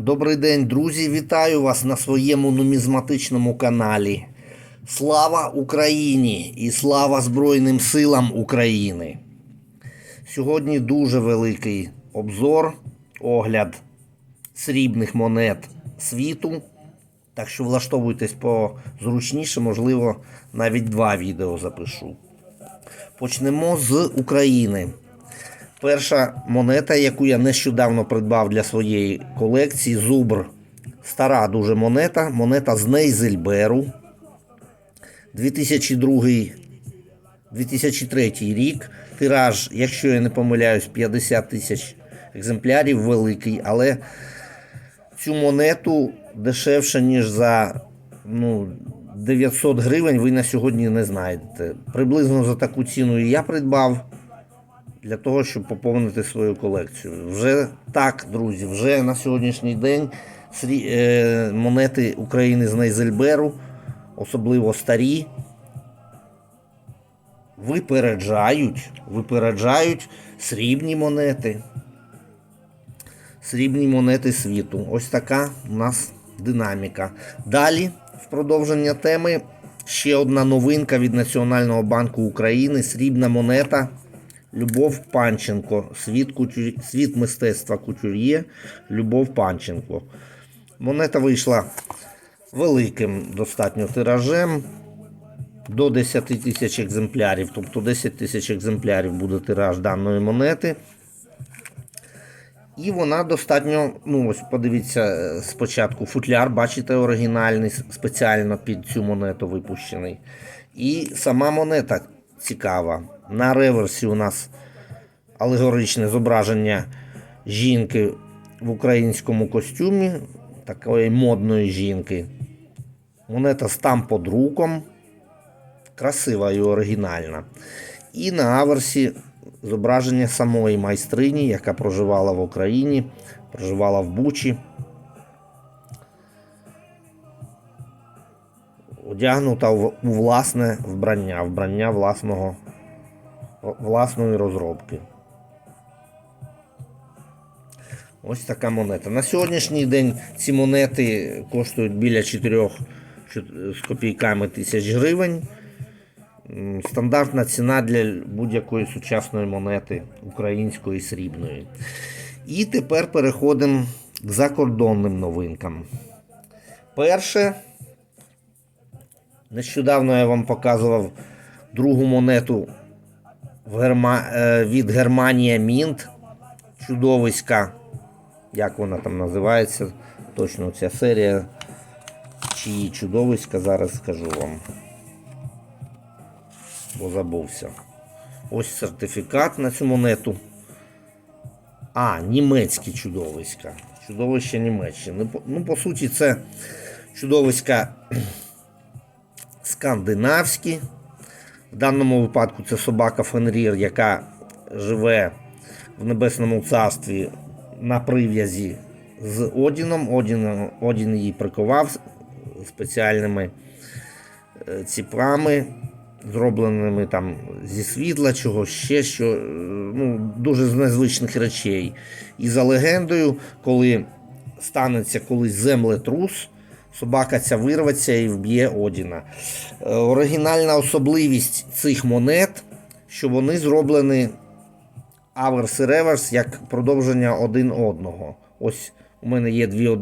Добрий день, друзі! Вітаю вас на своєму нумізматичному каналі. Слава Україні і слава Збройним силам України! Сьогодні дуже великий обзор, огляд срібних монет світу. Так що влаштовуйтесь позручніше, можливо, навіть два відео запишу. Почнемо з України. Перша монета, яку я нещодавно придбав для своєї колекції, Зубр. Стара дуже монета. Монета з Нейзельберу. 2002-2003 рік. Тираж, якщо я не помиляюсь, 50 тисяч екземплярів великий, але цю монету дешевше, ніж за ну, 900 гривень, ви на сьогодні не знаєте. Приблизно за таку ціну і я придбав для того, щоб поповнити свою колекцію. Вже так, друзі, вже на сьогоднішній день е, монети України з Нейзельберу, особливо старі, випереджають, випереджають срібні монети. Срібні монети світу. Ось така у нас динаміка. Далі, в продовження теми, ще одна новинка від Національного банку України. Срібна монета. Любов Панченко. Світ, кутю... Світ мистецтва кутюр'є. Любов Панченко. Монета вийшла великим достатньо тиражем. До 10 тисяч екземплярів. Тобто 10 тисяч екземплярів буде тираж даної монети. І вона достатньо, ну ось подивіться е, спочатку футляр, бачите, оригінальний, спеціально під цю монету випущений. І сама монета цікава. На реверсі у нас алегоричне зображення жінки в українському костюмі, такої модної жінки. Монета з тамподруком, красива і оригінальна. І на аверсі зображення самої майстрині, яка проживала в Україні, проживала в Бучі. Одягнута у власне вбрання, вбрання власного, власної розробки. Ось така монета. На сьогоднішній день ці монети коштують біля 4 з копійками тисяч гривень. Стандартна ціна для будь-якої сучасної монети української срібної. І тепер переходимо к закордонним новинкам. Перше, нещодавно я вам показував другу монету в Герма... е, від Германія Мінт. Чудовиська. Як вона там називається? Точно ця серія. Чиї чудовиська, зараз скажу вам бо забувся. Ось сертифікат на цю монету. А, німецькі чудовиська. Чудовище Німеччини. Ну, Ну, по суті, це чудовиська скандинавські. В даному випадку це собака Фенрір, яка живе в Небесному царстві на прив'язі з Одіном. Одін, Одін її приковав спеціальними е, ціпрами, зробленими там зі світла, чого ще що, е, ну, дуже з незвичних речей. І за легендою, коли станеться колись землетрус, собака ця вирветься і вб'є Одіна. Е, Оригінальна особливість цих монет, що вони зроблені аверс і реверс як продовження один одного. Ось у мене є дві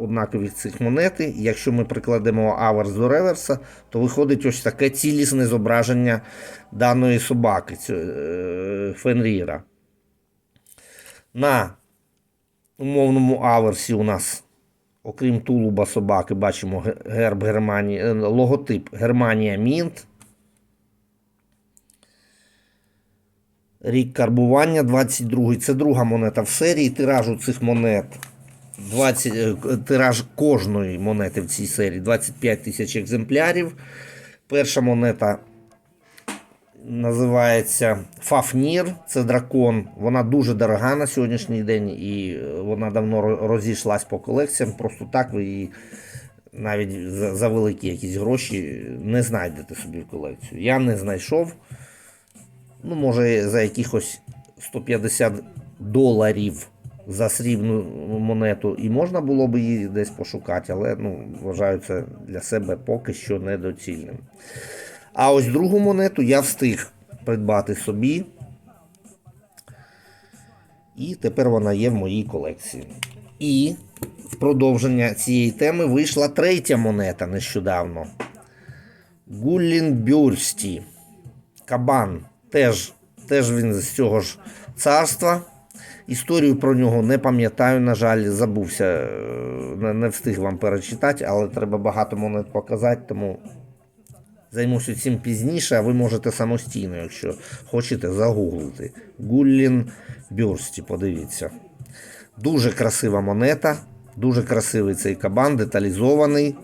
однакові цих монети. Якщо ми прикладемо аверс до реверса, то виходить ось таке цілісне зображення даної собаки е, Фенріра. На умовному аверсі у нас, окрім тулуба собаки, бачимо герб Германії, е, логотип Германія Мінт. Рік карбування 22 Це друга монета в серії. Тиражу цих монет 20, е, тираж кожної монети в цій серії 25 тисяч екземплярів. Перша монета називається Фафнір. Це дракон. Вона дуже дорога на сьогоднішній день і е, вона давно ро- розійшлась по колекціям. Просто так ви її навіть за, за великі якісь гроші не знайдете собі в колекцію. Я не знайшов. Ну, може, за якихось 150 доларів за срібну монету і можна було б її десь пошукати, але ну, вважаю це для себе поки що недоцільним. А ось другу монету я встиг придбати собі. І тепер вона є в моїй колекції. І в продовження цієї теми вийшла третя монета нещодавно. Гуллінбюрсті. Кабан. Теж, теж він з цього ж царства. Історію про нього не пам'ятаю, на жаль, забувся, е, не встиг вам перечитати, але треба багато монет показати, тому займуся цим пізніше, а ви можете самостійно, якщо хочете, загуглити. Гуллін Бюрсті, подивіться. Дуже красива монета, дуже красивий цей кабан, деталізований.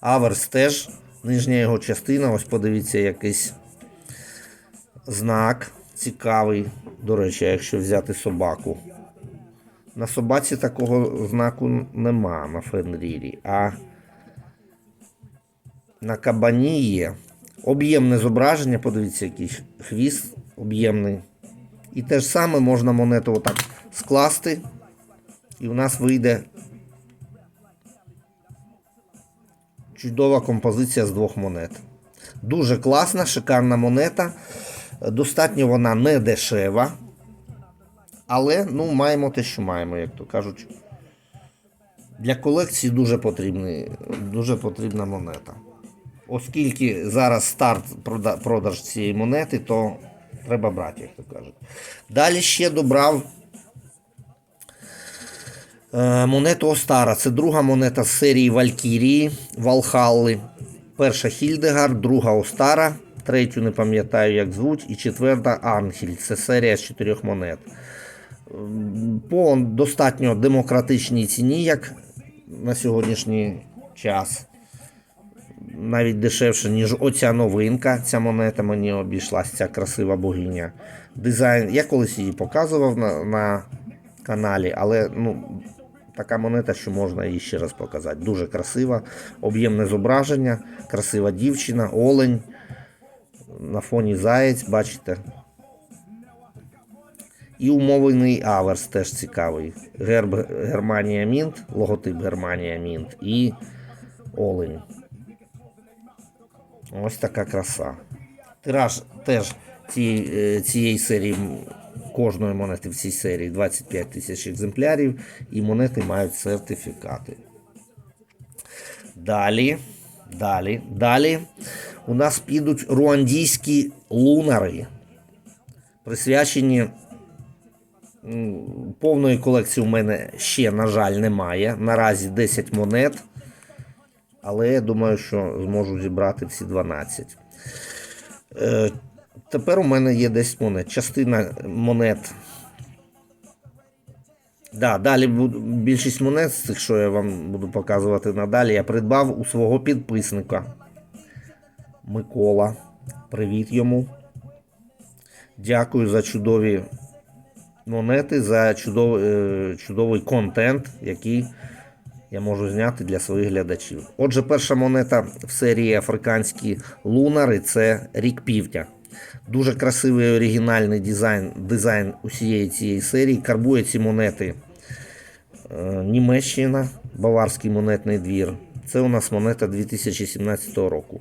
Аверс теж, нижня його частина, ось подивіться, якийсь знак цікавий. До речі, якщо взяти собаку. На собаці такого знаку нема на Фенрірі, а на кабані є. Об'ємне зображення, подивіться, який хвіст об'ємний. І те ж саме можна монету отак скласти, і у нас вийде чудова композиція з двох монет. Дуже класна, шикарна монета. Достатньо вона не дешева. Але ну, маємо те, що маємо, як то кажуть. Для колекції дуже, потрібний, дуже потрібна монета. Оскільки зараз старт продаж цієї монети, то треба брати, як то кажуть. Далі ще добрав е, монету Остара. Це друга монета з серії Валькірії, Валхалли. Перша Хільдегар, друга Остара, третю не пам'ятаю, як звуть, і четверта Ангель. Це серія з чотирьох монет. По достатньо демократичній ціні, як на сьогоднішній час. Навіть дешевше, ніж оця новинка. Ця монета мені обійшлась, ця красива богиня. Дизайн. Я колись її показував на, на каналі, але ну, така монета, що можна її ще раз показати. Дуже красива, об'ємне зображення, красива дівчина, олень. На фоні заєць, бачите. І умовлений аверс теж цікавий. Герб Германія Мінт, логотип Германія Мінт і олень. Ось така краса. Тираж теж цієї, е, цієї серії, кожної монети в цій серії 25 тисяч екземплярів, і монети мають сертифікати. Далі, далі, далі у нас підуть руандійські лунари, присвячені. Повної колекції у мене ще, на жаль, немає. Наразі 10 монет. Але я думаю, що зможу зібрати всі 12. Е, тепер у мене є 10 монет. Частина монет. Да, далі більшість монет з цих, що я вам буду показувати надалі, я придбав у свого підписника Микола. Привіт йому. Дякую за чудові монети, за чудовий, е, чудовий контент, який я можу зняти для своїх глядачів. Отже, перша монета в серії Африканські лунари це рік півдня. Дуже красивий оригінальний дизайн, дизайн усієї цієї серії. Карбує ці монети е, Німеччина, Баварський монетний двір. Це у нас монета 2017 року.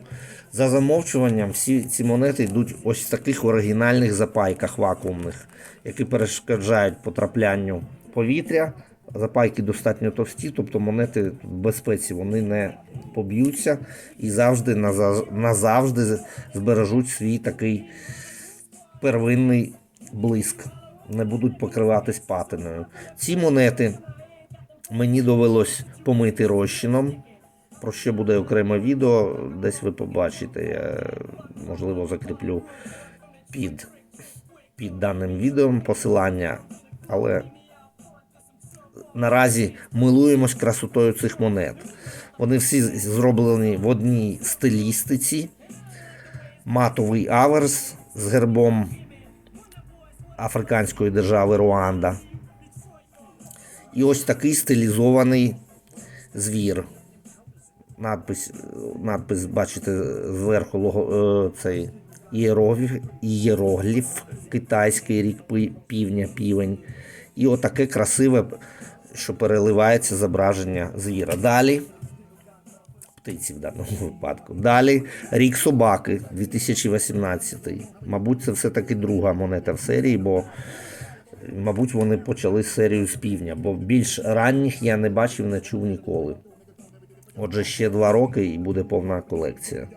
За замовчуванням, всі ці монети йдуть ось в таких оригінальних запайках вакуумних, які перешкоджають потраплянню повітря. Запайки достатньо товсті, тобто монети в безпеці вони не поб'ються і завжди назавжди збережуть свій такий первинний блиск, не будуть покриватись патиною. Ці монети мені довелось помити розчином. Про що буде окреме відео, десь ви побачите. Я, можливо, закріплю під, під даним відео посилання, але наразі милуємось красотою цих монет. Вони всі зроблені в одній стилістиці. Матовий аверс з гербом Африканської держави Руанда. І ось такий стилізований звір. Надпис, надпис бачите, зверху лого, е, цей іерогліф, ієрогліф, китайський рік півня, півень. І отаке красиве, що переливається зображення звіра. Далі. Птиці в даному випадку. Далі рік собаки 2018. Мабуть, це все-таки друга монета в серії, бо, мабуть, вони почали серію з півдня, бо більш ранніх я не бачив, не чув ніколи. Отже, ще два роки і буде повна колекція.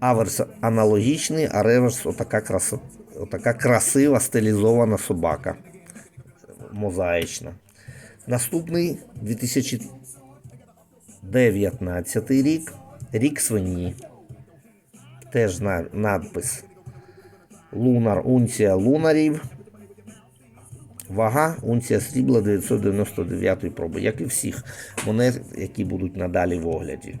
Аверс аналогічний, а реверс отака, краса, отака красива стилізована собака. Мозаїчна. Наступний 2019 рік. Рік свині. Теж надпис Лунар унція лунарів. Вага унція срібла 999 проби, як і всіх монет, які будуть надалі в огляді.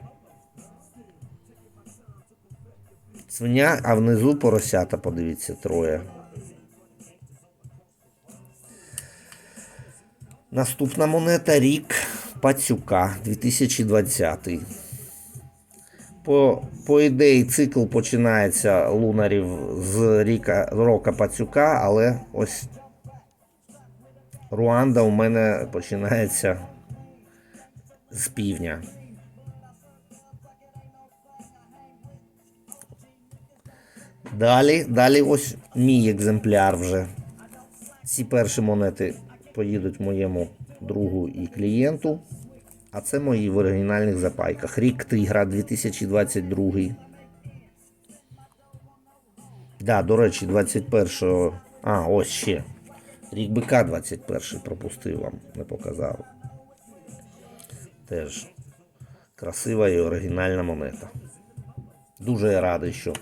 Свиня, а внизу поросята, подивіться, троє. Наступна монета рік Пацюка 2020. По, по ідеї, цикл починається лунарів з ріка, рока Пацюка, але ось Руанда у мене починається з півдня. Далі, далі ось мій екземпляр вже. Ці перші монети поїдуть моєму другу і клієнту. А це мої в оригінальних запайках. Рік Тигра 2022. Да, до речі, 21-го. А, ось ще. Рік бика 21 пропустив вам, не показав. Теж красива і оригінальна монета. Дуже я радий, що е,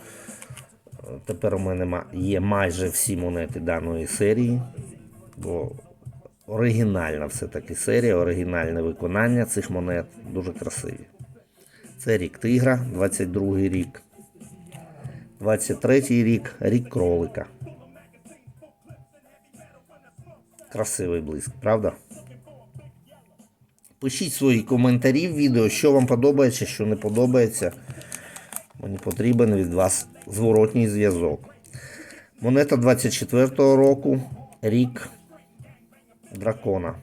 тепер у мене є майже всі монети даної серії. Бо оригінальна все-таки серія, оригінальне виконання цих монет дуже красиві. Це рік тигра, 22 рік. 23 рік, рік кролика. Красивий блиск, правда? Пишіть свої коментарі в відео, що вам подобається, що не подобається. Мені потрібен від вас зворотній зв'язок. Монета 24-го року, рік дракона.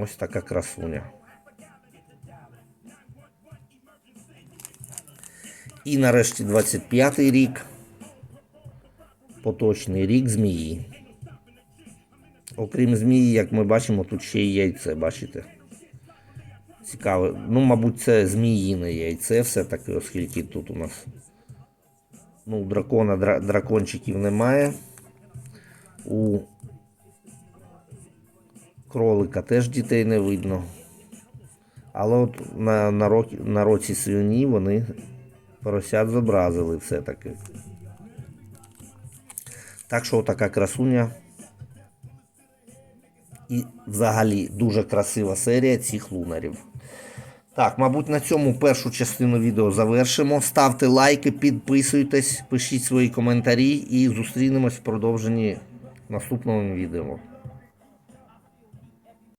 Ось така красуня. І нарешті 25-й рік. Поточний рік змії. Окрім змії, як ми бачимо, тут ще й яйце, бачите? Цікаве. Ну, мабуть, це зміїне яйце все-таки, оскільки тут у нас ну, дракона дра- дракончиків немає. У кролика теж дітей не видно. Але от на, на, році, на році свині вони поросят зобразили все-таки. Так що така красуня. І взагалі дуже красива серія цих лунарів. Так, мабуть, на цьому першу частину відео завершимо. Ставте лайки, підписуйтесь, пишіть свої коментарі і зустрінемось в продовженні наступного відео.